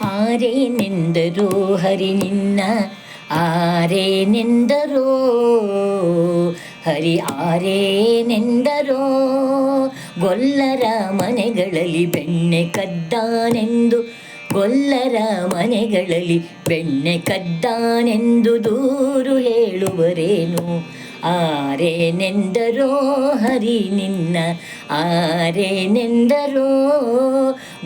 ಆರೇನೆಂದರೋ ಹರಿ ನಿನ್ನ ಆರೇನೆಂದರೋ ಹರಿ ಆರೇನೆಂದರೋ ಗೊಲ್ಲರ ಮನೆಗಳಲ್ಲಿ ಬೆಣ್ಣೆ ಕದ್ದಾನೆಂದು ಗೊಲ್ಲರ ಮನೆಗಳಲ್ಲಿ ಬೆಣ್ಣೆ ಕದ್ದಾನೆಂದು ದೂರು ಹೇಳುವರೇನು ಆರೇನೆಂದರೋ ಹರಿ ನಿನ್ನ ಆರೇನೆಂದರೋ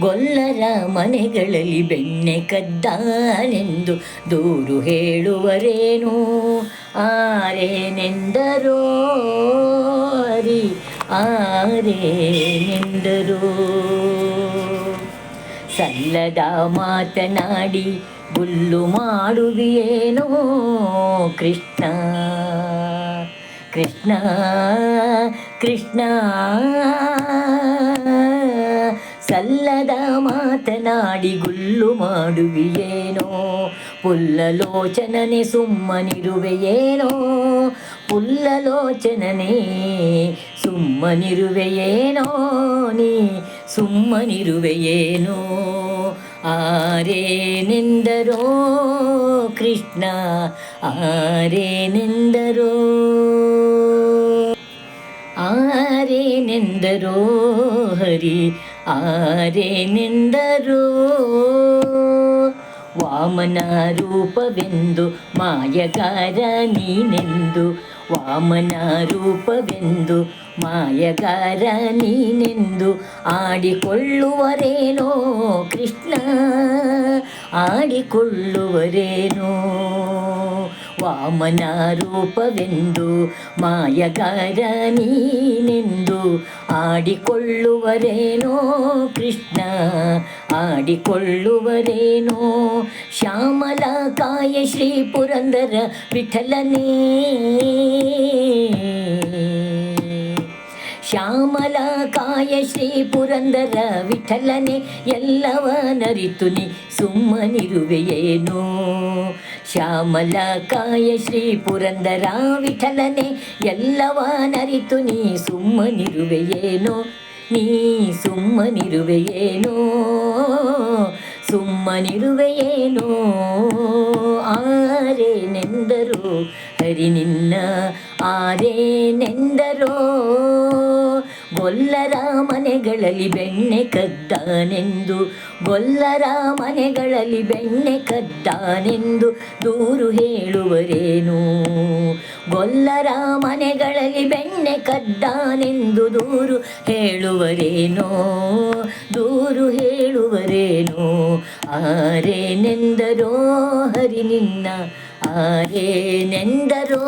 ಗೊಲ್ಲರ ಮನೆಗಳಲ್ಲಿ ಬೆಣ್ಣೆ ಕದ್ದಾನೆಂದು ದೂರು ಹೇಳುವರೇನು ಆರೇನೆಂದರೋ ಹರಿ ಆರೇನೆಂದರೋ ಸಲ್ಲದ ಮಾತನಾಡಿ ಗುಲ್ಲು ಮಾಡುವಿಯೇನೋ ಕೃಷ್ಣ ಕೃಷ್ಣ ಕೃಷ್ಣ ಸಲ್ಲದ ಮಾತನಾಡಿ ಗುಲ್ಲು ಮಾಡುವಿಯೇನೋ ಪುಲ್ಲಲೋಚನನೆ ಸುಮ್ಮನಿರುವೆಯೇನೋ ಪುಲ್ಲಲೋಚನನೆ ಸುಮ್ಮನಿರುವೆಯೇನೋ ನೀ ಸುಮ್ಮನಿರುವೆಯೇನೋ? ಆರೇನೆಂದರೋ ಕೃಷ್ಣ ಆರೇನೆಂದರೋ ಆರೇನೆಂದರೋ ಹರಿ ಆರೇನೆಂದರೋ ವಾಮನ ರೂಪವೆಂದು ಮಾಯಗಾರ ನೀನೆಂದು ವಾಮನ ರೂಪವೆಂದು ಮಾಯಗಾರ ನೀನೆಂದು ಆಡಿಕೊಳ್ಳುವರೇನೋ ಕೃಷ್ಣ ಆಡಿಕೊಳ್ಳುವರೇನೋ ವಾಮನ ರೂಪವೆಂದು ಮಾಯಗಾರ ನೀನೆಂದು ಆಡಿಕೊಳ್ಳುವರೇನೋ ಕೃಷ್ಣ, ಆಡಿಕೊಳ್ಳುವರೇನೋ ಶ್ಯಾಮಲ, ಕಾಯ ಶ್ರೀ ಪುರಂದರ ವಿಠಲನೇ ಶ್ಯಾಮಲ, ಕಾಯ ಶ್ರೀ ಪುರಂದರ ವಿಠಲನೆ ಎಲ್ಲವ ನರಿತುನಿ ಸುಮ್ಮನಿರುವೆಯೇನೋ. ಶ್ಯಾಮಲ ಕಾಯ ಶ್ರೀ ಪುರಂದರ ವಿಠಲನೆ ಎಲ್ಲವ ನರಿತು ನೀ ಸುಮ್ಮನಿರುವೆಯೇನೋ ನೀ ಸುಮ್ಮನಿರುವೆಯೇನೋ ಸುಮ್ಮನಿರುವೆಯೇನೋ ಆರೇನೆಂದರು ಹರಿ ನಿನ್ನ? ಆರೇನೆಂದರೋ ಗೊಲ್ಲರ ಮನೆಗಳಲ್ಲಿ ಬೆಣ್ಣೆ ಕದ್ದಾನೆಂದು, ಗೊಲ್ಲರ ಮನೆಗಳಲ್ಲಿ ಬೆಣ್ಣೆ ಕದ್ದಾನೆಂದು ದೂರು ಹೇಳುವರೇನು? ಗೊಲ್ಲರ ಮನೆಗಳಲ್ಲಿ ಬೆಣ್ಣೆ ಕದ್ದಾನೆಂದು ದೂರು ಹೇಳುವರೇನೋ? ದೂರು ಹೇಳುವರೇನೋ? ಆರೇನೆಂದರೋ ಹರಿ ನಿನ್ನ, ಆರೇನೆಂದರೋ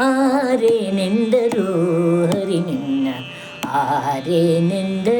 ಆರೇನೆಂದರೋ ಹರಿ ನಿನ್ನ ಆರೇನೆಂದರೋ